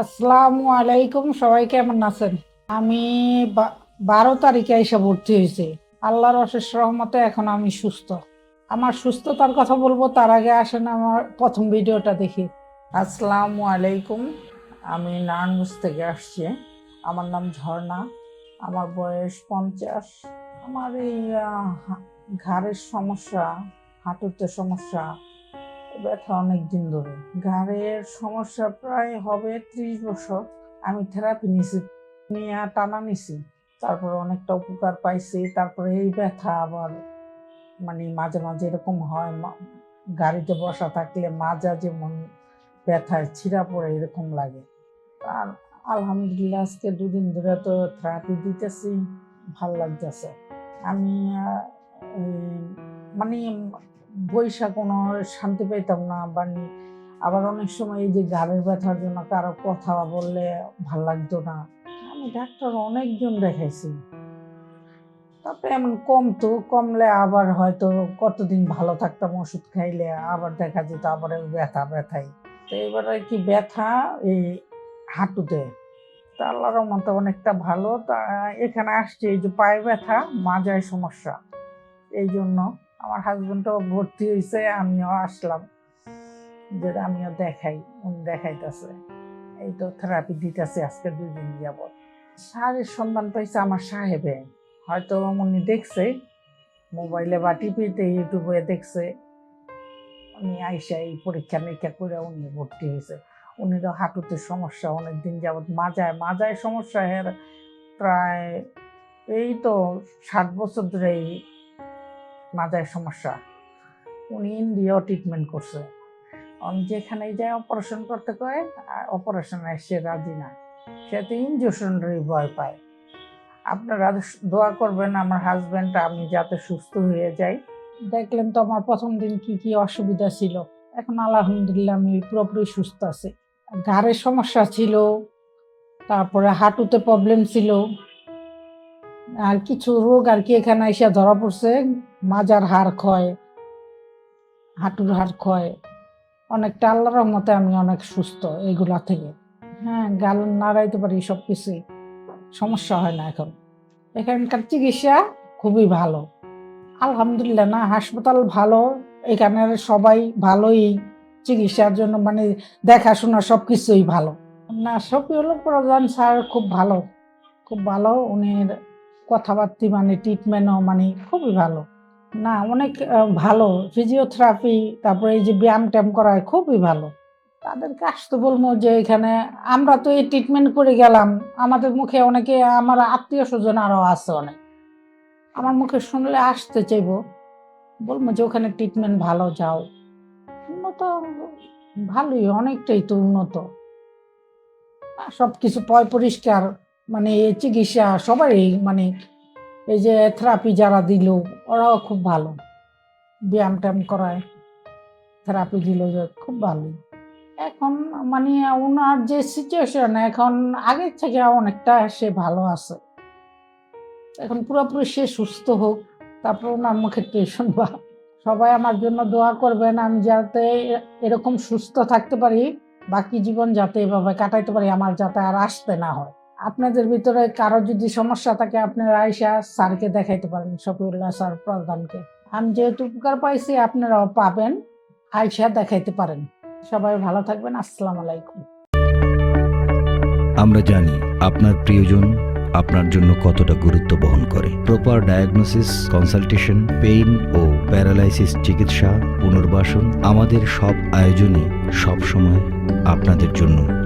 আসসালামু আলাইকুম, সবাই কেমন আছেন? আমি বারো তারিখে এসে ভর্তি হয়েছি। আল্লাহর অশেষ রহমতে এখন আমি সুস্থ। আমার সুস্থতার কথা বলব, তার আগে আসেন আমার প্রথম ভিডিওটা দেখি। আসসালামু আলাইকুম, আমি নারায়ণগঞ্জ থেকে আসছি। আমার নাম ঝর্ণা, আমার বয়স পঞ্চাশ। আমার এই ঘাড়ের সমস্যা, হাঁটুতে সমস্যা ব্যথা অনেক দিন ধরে। ঘাড়ের সমস্যা প্রায় হবে ত্রিশ বছর। আমি থেরাপি নিছি, নিয়ে টানা নিছি। তারপরে অনেকটা উপকার পাইছি, তারপরে এই ব্যথা আবার মানে মাঝে মাঝে এরকম হয় গাড়িতে বসা থাকলে মাজা যেমন ব্যথায় ছিঁড়া পড়ে এরকম লাগে। আর আলহামদুলিল্লাহ আজকে দুদিন ধরে তো থেরাপি দিতেছি, ভালো লাগতেছে। আমি মানে বৈশা কোনো শান্তি পেতাম না, বা আবার অনেক সময় এই যে গাড়ির ব্যথার জন্য কারও কথা বললে ভালো লাগতো না। আমি ডাক্তার অনেকজন দেখাইছি। তারপরে এমন কমতো কমলে আবার হয়তো কতদিন ভালো থাকতাম, ওষুধ খাইলে আবার দেখা যেত আবার ব্যথা ব্যথাই। তো এবারে কি ব্যথা এই হাঁটুতে। তা আল্লাহর মতো অনেকটা ভালো। তা এখানে আসছে, এই যে পায়ে ব্যথা, মাজায় সমস্যা। এই জন্য আমার হাজবেন্ডও ভর্তি হয়েছে আমিও আসলাম। যে আমিও দেখাই, উনি দেখাইতেছে। এই তো থেরাপি দিতেছে আজকে দুই দিন যাবত সারের সন্ধান পাইছে আমার সাহেবে। হয়তো উনি দেখছে, মোবাইলে বা টিভিতে, ইউটিউবে দেখছে। উনি আইসা এই পরীক্ষা নিরীক্ষা করে উনি ভর্তি হয়েছে উনি তো হাঁটুতে সমস্যা অনেক দিন যাবত মাজায় মাজায় সমস্যা। প্রায় এই তো ষাট বছর ধরে মাজায় সমস্যা। উনি ইন্ডিয়াও ট্রিটমেন্ট করছে। উনি যেখানে যায় অপারেশন করতে কয় অপারেশন সে রাজি না। সে তো ইঞ্জেকশনেরই ভয় পায়। আপনারা দোয়া করবেন আমার হাজব্যান্ড আমি যাতে সুস্থ হয়ে যাই। দেখলেন তো আমার প্রথম দিন কি কি অসুবিধা ছিল। এখন আলহামদুলিল্লাহ আমি পুরোপুরি সুস্থ আছি। ঘাড়ের সমস্যা ছিল, তারপরে হাঁটুতে প্রবলেম ছিল। আর কিছু রোগ আর কি এখানে এসে ধরা পড়ছে। মাজার হাড় ক্ষয়, হাঁটুর হাড় ক্ষয়। অনেকটা আল্লাহর রহমতে আমি অনেক সুস্থ এইগুলা থেকে। হ্যাঁ গাল নাড়াইতে পারি সব কিছুই সমস্যা হয় না এখন। এখানকার চিকিৎসা খুবই ভালো। আলহামদুলিল্লাহ না, হাসপাতাল ভালো। এখানের সবাই ভালোই চিকিৎসার জন্য মানে দেখাশোনা সব কিছুই ভালো। না শফিউল প্রধান স্যার খুব ভালো। খুব ভালো। উনির কথাবার্তি মানে ট্রিটমেন্টও মানে খুবই ভালো। না, অনেক ভালো। ফিজিওথেরাপি তারপরে এই যে ব্যায়াম ট্যাম করায় খুবই ভালো। তাদেরকে আসতে বলব যে এখানে আমরা তো এই ট্রিটমেন্ট করে গেলাম। আমাদের মুখে অনেকে, আমার আত্মীয় স্বজন আরও আছে অনেক। আমার মুখে শুনলে আসতে চাইব। বলব যে ওখানে ট্রিটমেন্ট ভালো, যাও। উন্নত ভালোই, অনেকটাই তো উন্নত। সব কিছু পয় পরিষ্কার মানে চিকিৎসা সবাই মানে এই যে থেরাপি যারা দিল, ওরাও খুব ভালো। ব্যায়াম ট্যায়াম করায় থেরাপি দিল যে খুব ভালো এখন মানে ওনার যে সিচুয়েশন এখন আগের থেকে অনেকটা সে ভালো আছে। এখন পুরোপুরি সে সুস্থ হোক, তারপর ওনার মুখে কে শুনবা সবাই আমার জন্য দোয়া করবেন, আমি যাতে এরকম সুস্থ থাকতে পারি, বাকি জীবন যাতে এভাবে কাটাইতে পারি, আমার যাতে আর আসতে না হয়। আপনাদের ভিতরে কারও যদি সমস্যা থাকে, আপনারা আইসা স্যারকে দেখাইতে পারেন শফিউল্লাহ স্যার প্রধানকে। আমি যেহেতু উপকার পাইছি, আপনারাও পাবেন, আইসা দেখাইতে পারেন। সবাই ভালো থাকবেন, আসসালাম আলাইকুম। আমরা জানি আপনার প্রিয়জন আপনার জন্য কতটা গুরুত্ব বহন করে। প্রপার ডায়াগনোসিস কনসালটেশন পেইন ও প্যারালাইসিস চিকিৎসা, পুনর্বাসন আমাদের সব আয়োজনই সব সময় আপনাদের জন্য